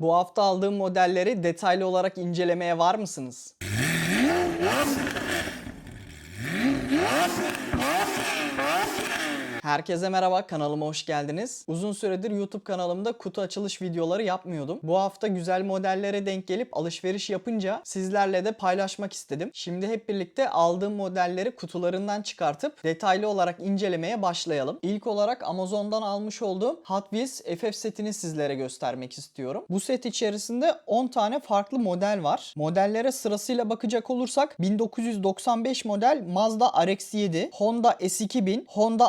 Bu hafta aldığım modelleri detaylı olarak incelemeye var mısınız? Herkese merhaba kanalıma hoş geldiniz. Uzun süredir YouTube kanalımda kutu açılış videoları yapmıyordum. Bu hafta güzel modellere denk gelip alışveriş yapınca sizlerle de paylaşmak istedim. Şimdi hep birlikte aldığım modelleri kutularından çıkartıp detaylı olarak incelemeye başlayalım. İlk olarak Amazon'dan almış olduğum Hot Wheels FF setini sizlere göstermek istiyorum. Bu set içerisinde 10 tane farklı model var. Modellere sırasıyla bakacak olursak 1995 model Mazda RX-7, Honda S2000, Honda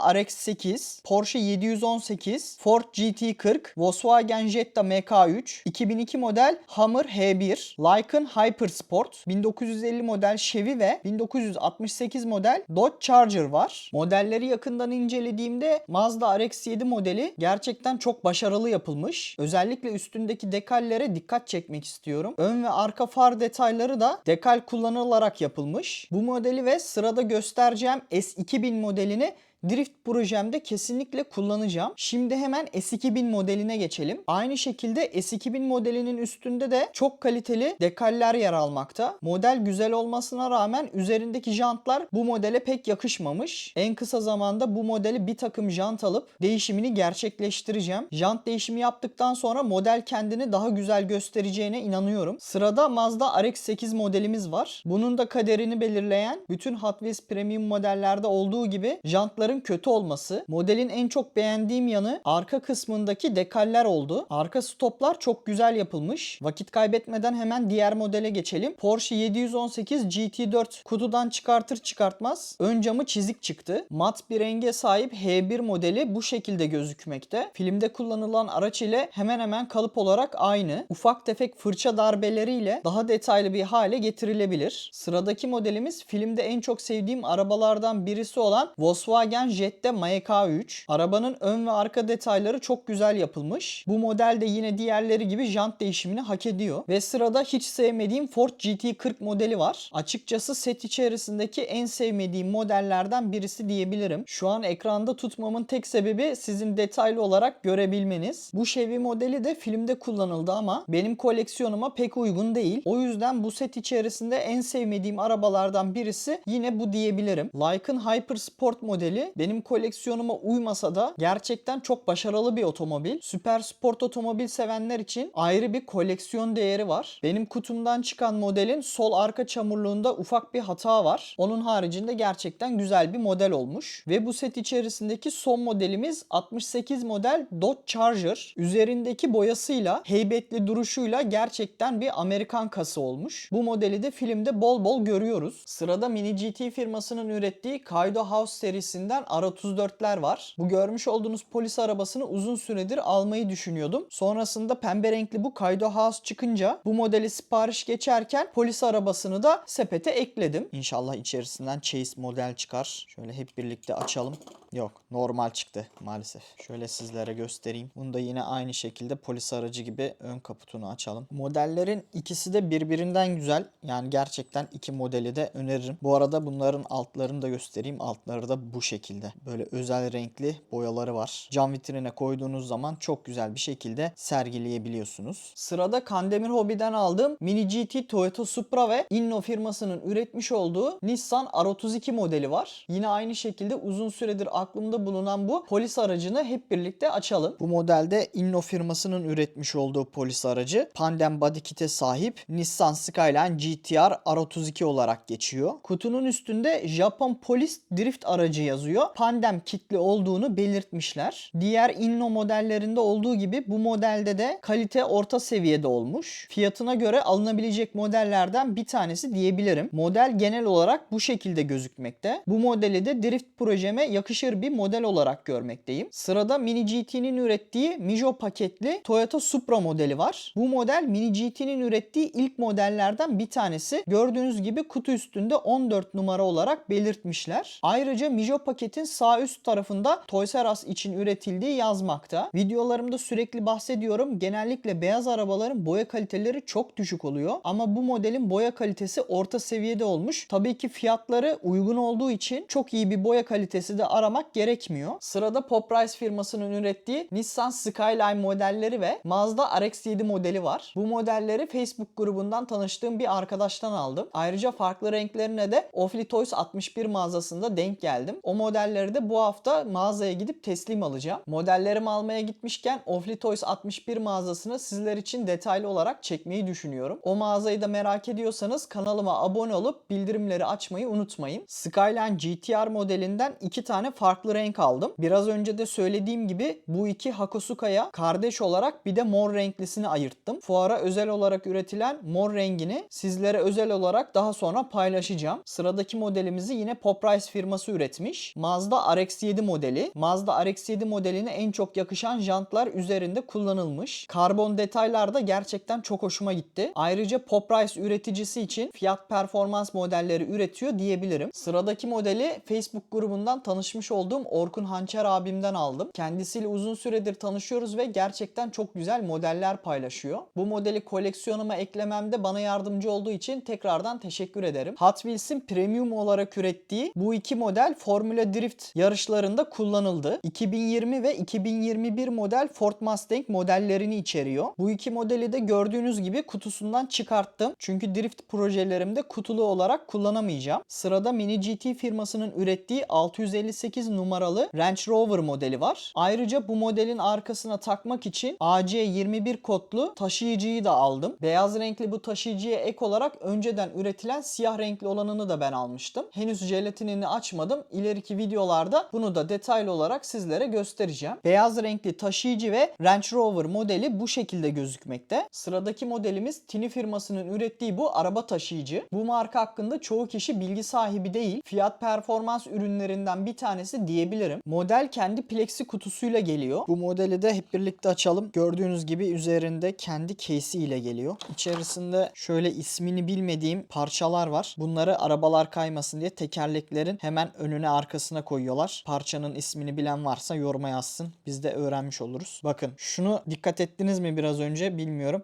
RX-8, Porsche 718, Ford GT40, Volkswagen Jetta MK3, 2002 model Hummer H1, Lykan Hypersport, 1950 model Chevy ve 1968 model Dodge Charger var. Modelleri yakından incelediğimde Mazda RX-7 modeli gerçekten çok başarılı yapılmış. Özellikle üstündeki dekallere dikkat çekmek istiyorum. Ön ve arka far detayları da dekal kullanılarak yapılmış. Bu modeli ve sırada göstereceğim S2000 modelini Drift projemde kesinlikle kullanacağım. Şimdi hemen S2000 modeline geçelim. Aynı şekilde S2000 modelinin üstünde de çok kaliteli dekaller yer almakta. Model güzel olmasına rağmen üzerindeki jantlar bu modele pek yakışmamış. En kısa zamanda bu modeli bir takım jant alıp değişimini gerçekleştireceğim. Jant değişimi yaptıktan sonra model kendini daha güzel göstereceğine inanıyorum. Sırada Mazda RX-8 modelimiz var. Bunun da kaderini belirleyen bütün Hot Wheels Premium modellerde olduğu gibi jantların kötü olması. Modelin en çok beğendiğim yanı arka kısmındaki dekaller oldu. Arka stoplar çok güzel yapılmış. Vakit kaybetmeden hemen diğer modele geçelim. Porsche 718 GT4 kutudan çıkartır çıkartmaz ön camı çizik çıktı. Mat bir renge sahip H1 modeli bu şekilde gözükmekte. Filmde kullanılan araç ile hemen hemen kalıp olarak aynı. Ufak tefek fırça darbeleriyle daha detaylı bir hale getirilebilir. Sıradaki modelimiz filmde en çok sevdiğim arabalardan birisi olan Volkswagen Jetta MK3. Arabanın ön ve arka detayları çok güzel yapılmış. Bu model de yine diğerleri gibi jant değişimini hak ediyor. Ve sırada hiç sevmediğim Ford GT40 modeli var. Açıkçası set içerisindeki en sevmediğim modellerden birisi diyebilirim. Şu an ekranda tutmamın tek sebebi sizin detaylı olarak görebilmeniz. Bu Chevy modeli de filmde kullanıldı ama benim koleksiyonuma pek uygun değil. O yüzden bu set içerisinde en sevmediğim arabalardan birisi yine bu diyebilirim. Lykan Hypersport modeli benim koleksiyonuma uymasa da gerçekten çok başarılı bir otomobil. Süper sport otomobil sevenler için ayrı bir koleksiyon değeri var. Benim kutumdan çıkan modelin sol arka çamurluğunda ufak bir hata var. Onun haricinde gerçekten güzel bir model olmuş. Ve bu set içerisindeki son modelimiz 68 model Dodge Charger. Üzerindeki boyasıyla, heybetli duruşuyla gerçekten bir Amerikan kası olmuş. Bu modeli de filmde bol bol görüyoruz. Sırada Mini GT firmasının ürettiği Kaido House serisinden R34'ler var. Bu görmüş olduğunuz polis arabasını uzun süredir almayı düşünüyordum. Sonrasında pembe renkli bu Kaido House çıkınca bu modeli sipariş geçerken polis arabasını da sepete ekledim. İnşallah içerisinden Chase model çıkar. Şöyle hep birlikte açalım. Yok normal çıktı maalesef. Şöyle sizlere göstereyim. Bunu da yine aynı şekilde polis aracı gibi ön kaputunu açalım. Modellerin ikisi de birbirinden güzel. Yani gerçekten iki modeli de öneririm. Bu arada bunların altlarını da göstereyim. Altları da bu şekilde. Böyle özel renkli boyaları var. Cam vitrine koyduğunuz zaman çok güzel bir şekilde sergileyebiliyorsunuz. Sırada Kandemir Hobby'den aldığım Mini GT Toyota Supra ve Inno firmasının üretmiş olduğu Nissan R32 modeli var. Yine aynı şekilde uzun süredir aklımda bulunan bu polis aracını hep birlikte açalım. Bu modelde Inno firmasının üretmiş olduğu polis aracı Pandem body kit'e sahip Nissan Skyline GTR R32 olarak geçiyor. Kutunun üstünde Japon polis drift aracı yazıyor. Pandem kitli olduğunu belirtmişler. Diğer Inno modellerinde olduğu gibi bu modelde de kalite orta seviyede olmuş. Fiyatına göre alınabilecek modellerden bir tanesi diyebilirim. Model genel olarak bu şekilde gözükmekte. Bu modeli de drift projeme yakışır bir model olarak görmekteyim. Sırada Mini GT'nin ürettiği Mijo paketli Toyota Supra modeli var. Bu model Mini GT'nin ürettiği ilk modellerden bir tanesi. Gördüğünüz gibi kutu üstünde 14 numara olarak belirtmişler. Ayrıca Mijo paketin sağ üst tarafında Toys R Us için üretildiği yazmakta. Videolarımda sürekli bahsediyorum. Genellikle beyaz arabaların boya kaliteleri çok düşük oluyor. Ama bu modelin boya kalitesi orta seviyede olmuş. Tabii ki fiyatları uygun olduğu için çok iyi bir boya kalitesi de aramak almak gerekmiyor. Sırada Poprice firmasının ürettiği Nissan Skyline modelleri ve Mazda RX-7 modeli var. Bu modelleri Facebook grubundan tanıştığım bir arkadaştan aldım. Ayrıca farklı renklerine de Ofli Toys 61 mağazasında denk geldim. O modelleri de bu hafta mağazaya gidip teslim alacağım. Modellerimi almaya gitmişken Ofli Toys 61 mağazasını sizler için detaylı olarak çekmeyi düşünüyorum. O mağazayı da merak ediyorsanız kanalıma abone olup bildirimleri açmayı unutmayın. Skyline GTR modelinden iki tane farklı renk aldım. Biraz önce de söylediğim gibi bu iki Hakosuka'ya kardeş olarak bir de mor renklisini ayırttım. Fuara özel olarak üretilen mor rengini sizlere özel olarak daha sonra paylaşacağım. Sıradaki modelimizi yine Poprice firması üretmiş. Mazda RX-7 modeli. Mazda RX-7 modeline en çok yakışan jantlar üzerinde kullanılmış. Karbon detaylar da gerçekten çok hoşuma gitti. Ayrıca Poprice üreticisi için fiyat performans modelleri üretiyor diyebilirim. Sıradaki modeli Facebook grubundan tanışmış olduğum Orkun Hançer abimden aldım. Kendisiyle uzun süredir tanışıyoruz ve gerçekten çok güzel modeller paylaşıyor. Bu modeli koleksiyonuma eklememde bana yardımcı olduğu için tekrardan teşekkür ederim. Hot Wheels'in premium olarak ürettiği bu iki model Formula Drift yarışlarında kullanıldı. 2020 ve 2021 model Ford Mustang modellerini içeriyor. Bu iki modeli de gördüğünüz gibi kutusundan çıkarttım. Çünkü drift projelerimde kutulu olarak kullanamayacağım. Sırada Mini GT firmasının ürettiği 658 numaralı Range Rover modeli var. Ayrıca bu modelin arkasına takmak için AC21 kodlu taşıyıcıyı da aldım. Beyaz renkli bu taşıyıcıya ek olarak önceden üretilen siyah renkli olanını da ben almıştım. Henüz jelatinini açmadım. İleriki videolarda bunu da detaylı olarak sizlere göstereceğim. Beyaz renkli taşıyıcı ve Range Rover modeli bu şekilde gözükmekte. Sıradaki modelimiz Tini firmasının ürettiği bu araba taşıyıcı. Bu marka hakkında çoğu kişi bilgi sahibi değil. Fiyat performans ürünlerinden bir tanesi diyebilirim. Model kendi plexi kutusuyla geliyor. Bu modeli de hep birlikte açalım. Gördüğünüz gibi üzerinde kendi case'i ile geliyor. İçerisinde şöyle ismini bilmediğim parçalar var. Bunları arabalar kaymasın diye tekerleklerin hemen önüne arkasına koyuyorlar. Parçanın ismini bilen varsa yoruma yazsın. Biz de öğrenmiş oluruz. Bakın şunu dikkat ettiniz mi biraz önce bilmiyorum.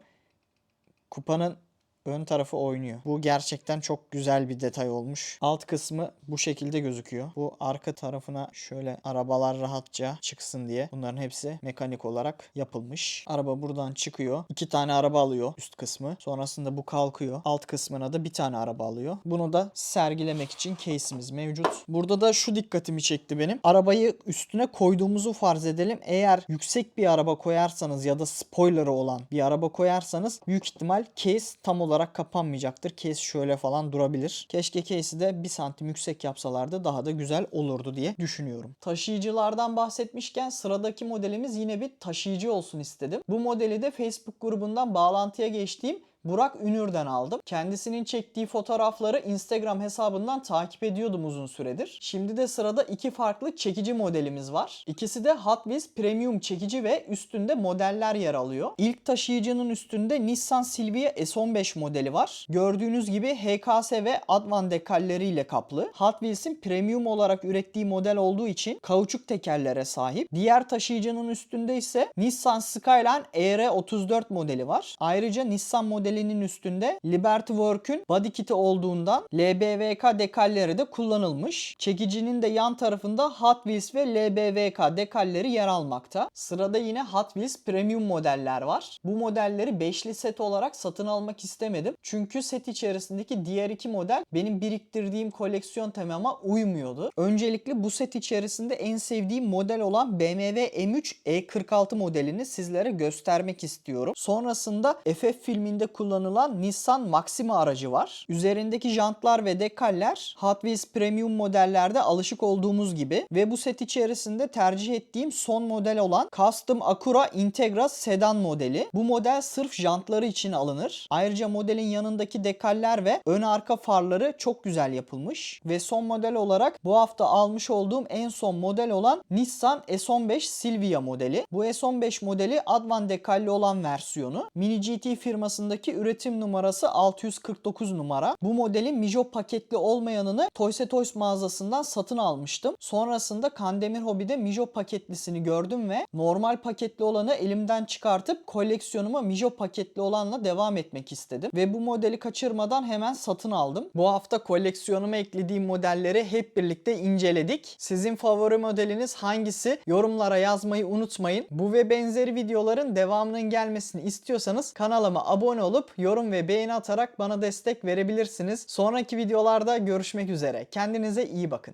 Kupanın ön tarafı oynuyor. Bu gerçekten çok güzel bir detay olmuş. Alt kısmı bu şekilde gözüküyor. Bu arka tarafına şöyle arabalar rahatça çıksın diye bunların hepsi mekanik olarak yapılmış. Araba buradan çıkıyor. İki tane araba alıyor üst kısmı. Sonrasında bu kalkıyor. Alt kısmına da bir tane araba alıyor. Bunu da sergilemek için case'imiz mevcut. Burada da şu dikkatimi çekti benim. Arabayı üstüne koyduğumuzu farz edelim. Eğer yüksek bir araba koyarsanız ya da spoiler'ı olan bir araba koyarsanız büyük ihtimal case tam olarak kapanmayacaktır. Case şöyle falan durabilir. Keşke case'i de 1 santim yüksek yapsalardı daha da güzel olurdu diye düşünüyorum. Taşıyıcılardan bahsetmişken sıradaki modelimiz yine bir taşıyıcı olsun istedim. Bu modeli de Facebook grubundan bağlantıya geçtiğim Burak Ünür'den aldım. Kendisinin çektiği fotoğrafları Instagram hesabından takip ediyordum uzun süredir. Şimdi de sırada iki farklı çekici modelimiz var. İkisi de Hot Wheels Premium çekici ve üstünde modeller yer alıyor. İlk taşıyıcının üstünde Nissan Silvia S15 modeli var. Gördüğünüz gibi HKS ve Advan dekalleriyle kaplı. Hot Wheels'in premium olarak ürettiği model olduğu için kauçuk tekerlere sahip. Diğer taşıyıcının üstünde ise Nissan Skyline ER34 modeli var. Ayrıca Nissan modeli modelinin üstünde Liberty Work'ün body kit'i olduğundan LBVK dekalleri de kullanılmış. Çekicinin de yan tarafında Hot Wheels ve LBVK dekalleri yer almakta. Sırada yine Hot Wheels Premium modeller var. Bu modelleri beşli set olarak satın almak istemedim. Çünkü set içerisindeki diğer iki model benim biriktirdiğim koleksiyon temama uymuyordu. Öncelikle bu set içerisinde en sevdiğim model olan BMW M3 E46 modelini sizlere göstermek istiyorum. Sonrasında FF filminde kullanılan Nissan Maxima aracı var. Üzerindeki jantlar ve dekaller Hot Wheels Premium modellerde alışık olduğumuz gibi ve bu set içerisinde tercih ettiğim son model olan Custom Acura Integra sedan modeli. Bu model sırf jantları için alınır. Ayrıca modelin yanındaki dekaller ve ön arka farları çok güzel yapılmış ve son model olarak bu hafta almış olduğum en son model olan Nissan S15 Silvia modeli. Bu S15 modeli Advan dekalli olan versiyonu. Mini GT firmasındaki Üretim numarası 649 numara. Bu modelin Mijo paketli olmayanını Toys R Toys mağazasından satın almıştım. Sonrasında Kandemir Hobby'de Mijo paketlisini gördüm ve normal paketli olanı elimden çıkartıp koleksiyonuma Mijo paketli olanla devam etmek istedim. Ve bu modeli kaçırmadan hemen satın aldım. Bu hafta koleksiyonuma eklediğim modelleri hep birlikte inceledik. Sizin favori modeliniz hangisi? Yorumlara yazmayı unutmayın. Bu ve benzeri videoların devamının gelmesini istiyorsanız kanalıma abone olup yorum ve beğeni atarak bana destek verebilirsiniz. Sonraki videolarda görüşmek üzere. Kendinize iyi bakın.